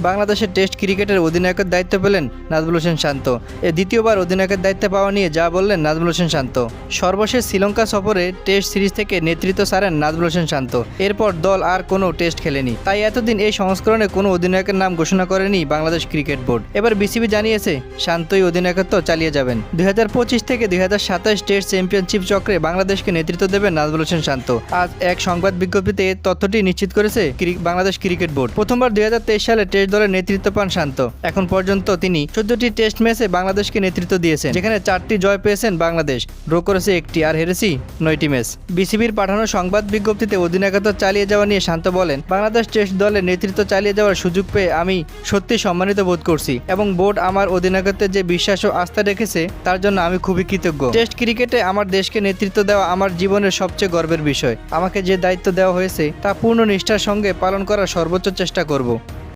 বাংলাদেশের টেস্ট ক্রিকেটের অধিনায়কের দায়িত্ব পেলেন নাজমুল হোসেন শান্ত। এ দ্বিতীয়বার অধিনায়কের দায়িত্ব পাওয়া নিয়ে যা বললেন নাজমুল হোসেন শান্ত। সর্বশেষ শ্রীলঙ্কা সফরে টেস্ট সিরিজ থেকে নেতৃত্ব সারেন নাজমুল হোসেন শান্ত। এরপর দল আর কোনো টেস্ট খেলেনি। তাই এতদিন এই সংস্করণে কোনো অধিনায়কের নাম ঘোষণা করেনি বাংলাদেশ ক্রিকেট বোর্ড। এবার বিসিবি জানিয়েছে, শান্তই অধিনায়কত্ব চালিয়ে যাবেন। দুই হাজার পঁচিশ থেকে দুই হাজার সাতাশ টেস্ট চ্যাম্পিয়নশিপ চক্রে বাংলাদেশকে নেতৃত্ব দেবেন নাজমুল হোসেন শান্ত। আজ এক সংবাদ বিজ্ঞপ্তিতে তথ্যটি নিশ্চিত করেছে ক্রি- বাংলাদেশ ক্রিকেট বোর্ড। প্রথমবার দু হাজার তেইশ সালে টেস্ট দলের নেতৃত্ব পান শান্ত। এখন পর্যন্ত তিনি চোদ্দটি টেস্ট ম্যাচে বাংলাদেশকে নেতৃত্ব দিয়েছেন। যেখানে চারটি জয় পেয়েছেন বাংলাদেশ। ড্র করেছে একটি আর হেরেছি নয়টি ম্যাচ। বিসিবির পাঠানো সংবাদ বিজ্ঞপ্তিতে অধিনায়কত্ব চালিয়ে যাওয়া নিয়ে শান্ত বলেন, বাংলাদেশ টেস্ট দলের নেতৃত্ব চালিয়ে যাওয়ার সুযোগ পেয়ে আমি সত্যি সম্মানিত বোধ করছি এবং বোর্ড আমার অধিনায়কত্বে যে বিশ্বাস ও আস্থা রেখেছে, তার জন্য আমি খুবই কৃতজ্ঞ। টেস্ট ক্রিকেটে আমার দেশকে নেতৃত্ব দেওয়া আমার জীবনের সবচেয়ে গর্বের বিষয়। আমাকে যে দায়িত্ব দেওয়া হয়েছে, তা পূর্ণ নিষ্ঠার সঙ্গে পালন করার সর্বোচ্চ চেষ্টা করব।